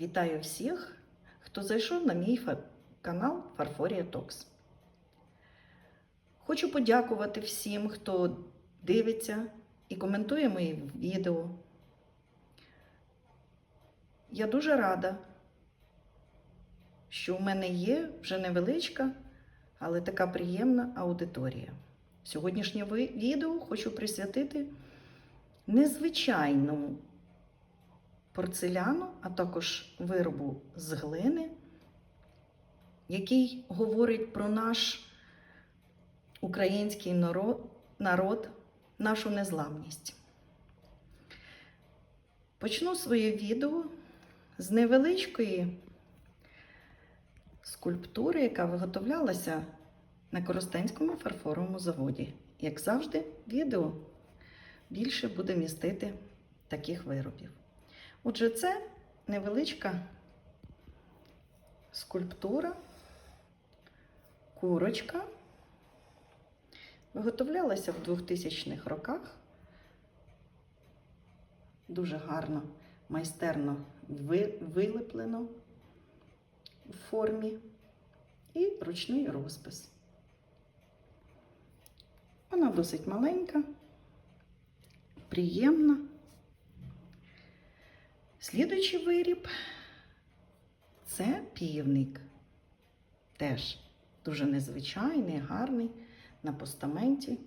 Вітаю всіх, хто зайшов на мій канал Фарфорія Токс. Хочу подякувати всім, хто дивиться і коментує мої відео. Я дуже рада, що у мене є вже невеличка, але така приємна аудиторія. Сьогоднішнє відео хочу присвятити незвичайному порцеляну, а також виробу з глини, який говорить про наш український народ, нашу незламність. Почну своє відео з невеличкої скульптури, яка виготовлялася на Коростенському фарфоровому заводі. Як завжди, відео більше буде містити таких виробів. Отже, це невеличка скульптура, курочка. Виготовлялася в 2000-х роках. Дуже гарно, майстерно ви- вилеплено в формі і ручний розпис. Вона досить маленька, приємна. Слідуючий виріб це півник. Теж дуже незвичайний, гарний на постаменті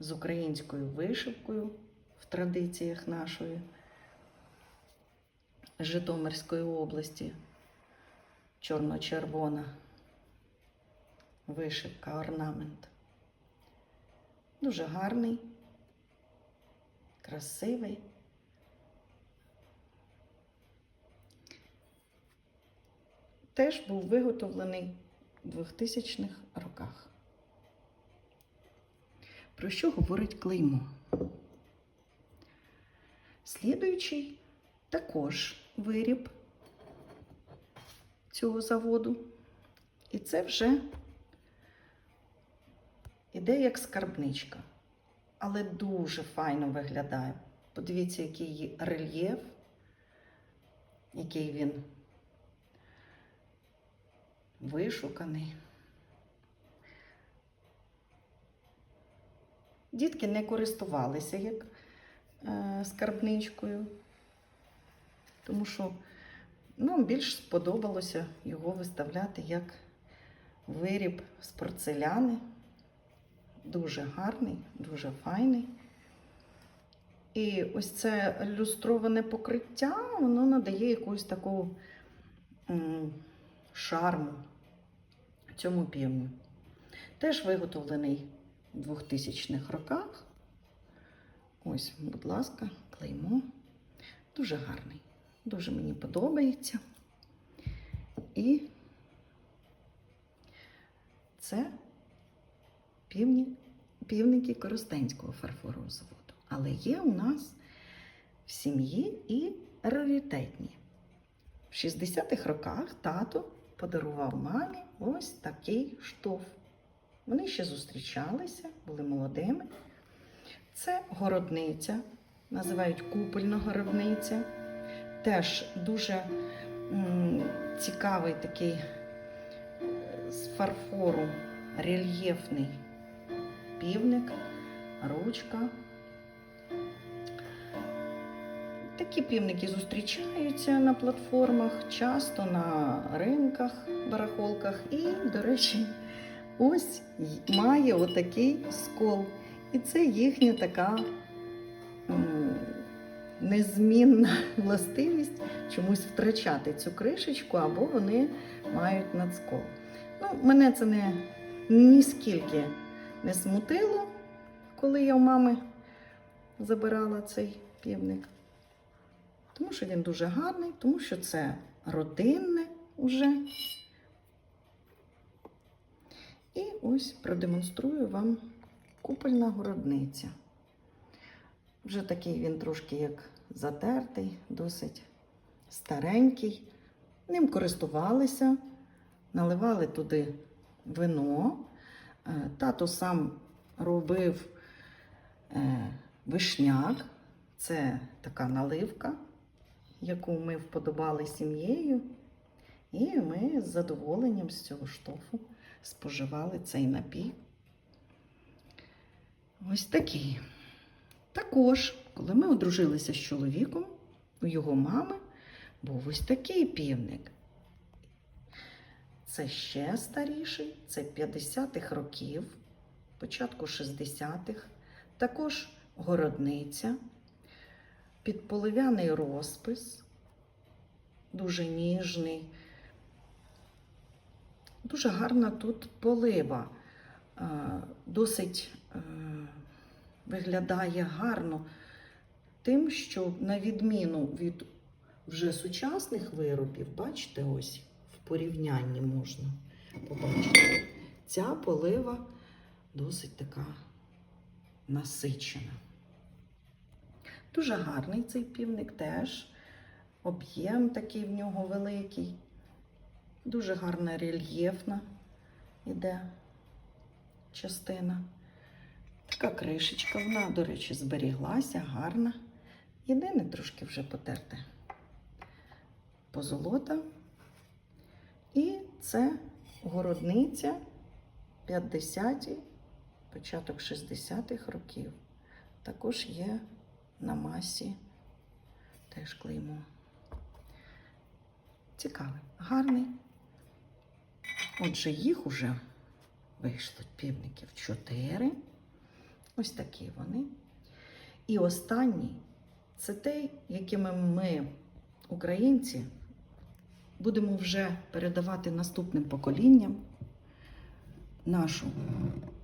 з українською вишивкою в традиціях нашої Житомирської області. Чорно-червона вишивка, орнамент. Дуже гарний, красивий. Теж був виготовлений у 2000-х роках. Про що говорить клеймо? Слідуючий також виріб цього заводу. І це вже іде як скарбничка, але дуже файно виглядає. Подивіться, який рельєф, який він вишуканий. Дітки не користувалися як е, скарбничкою, тому що нам більш сподобалося його виставляти як виріб з порцеляни. Дуже гарний, дуже файний. І ось це люстроване покриття, воно надає якусь таку шарму цьому півню. Теж виготовлений у 2000-х роках. Ось, будь ласка, клеймо. Дуже гарний. Дуже мені подобається. І це півні, півники Коростенського фарфорового заводу. Але є у нас в сім'ї і раритетні. В 60-х роках тато подарував мамі ось такий штоф. Вони ще зустрічалися, були молодими. Це городниця, називають купольна городниця. Теж дуже м, цікавий такий е, з фарфору рельєфний півник, ручка. Такі півники зустрічаються на платформах, часто на ринках, барахолках. І, до речі, ось має отакий скол. І це їхня така незмінна властивість чомусь втрачати цю кришечку, або вони мають надскол. Ну, мене це не ніскільки не смутило, коли я у мами забирала цей півник. Тому що він дуже гарний, тому що це родинне уже. І ось продемонструю вам купольна городниця. Вже такий він трошки як затертий, досить старенький. Ним користувалися, наливали туди вино. Е, Тато сам робив е, вишняк, це така наливка яку ми вподобали сім'єю. І ми з задоволенням з цього штофу споживали цей напій. Ось такий. Також, коли ми одружилися з чоловіком, у його мами був ось такий півник. Це ще старіший, це 50-х років, початку 60-х. Також городниця, підполив'яний розпис, дуже ніжний. Дуже гарна тут полива. Е, Досить е, виглядає гарно тим, що на відміну від вже сучасних виробів, бачите, ось в порівнянні можна побачити. Ця полива досить така насичена. Дуже гарний цей півник теж. Об'єм такий в нього великий. Дуже гарна рельєфна іде частина. Така кришечка, вона, до речі, зберіглася, гарна. Єдине трошки вже потерте позолота. І це городниця 50-ті, початок 60-х років. Також є на масі теж клеймо. Цікавий, гарний. Отже, їх уже вийшло півників чотири. Ось такі вони. І останній це той, якими ми, українці, будемо вже передавати наступним поколінням нашу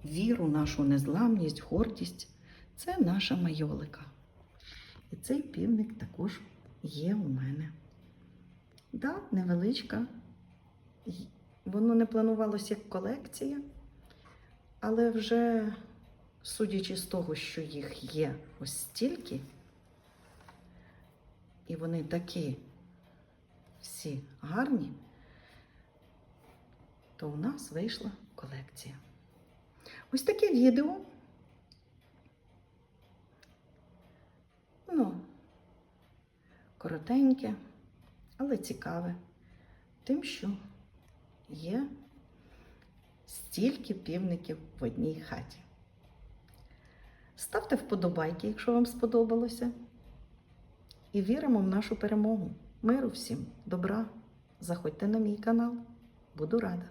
віру, нашу незламність, гордість. Це наша майолика. І цей півник також є у мене. Да, невеличка. Воно не планувалося як колекція, але вже судячи з того, що їх є ось стільки, і вони такі всі гарні, то у нас вийшла колекція. Ось таке відео. Ну, коротеньке, але цікаве. Тим, що є стільки півників в одній хаті. Ставте вподобайки, якщо вам сподобалося. І віримо в нашу перемогу. Миру всім, добра. Заходьте на мій канал. Буду рада.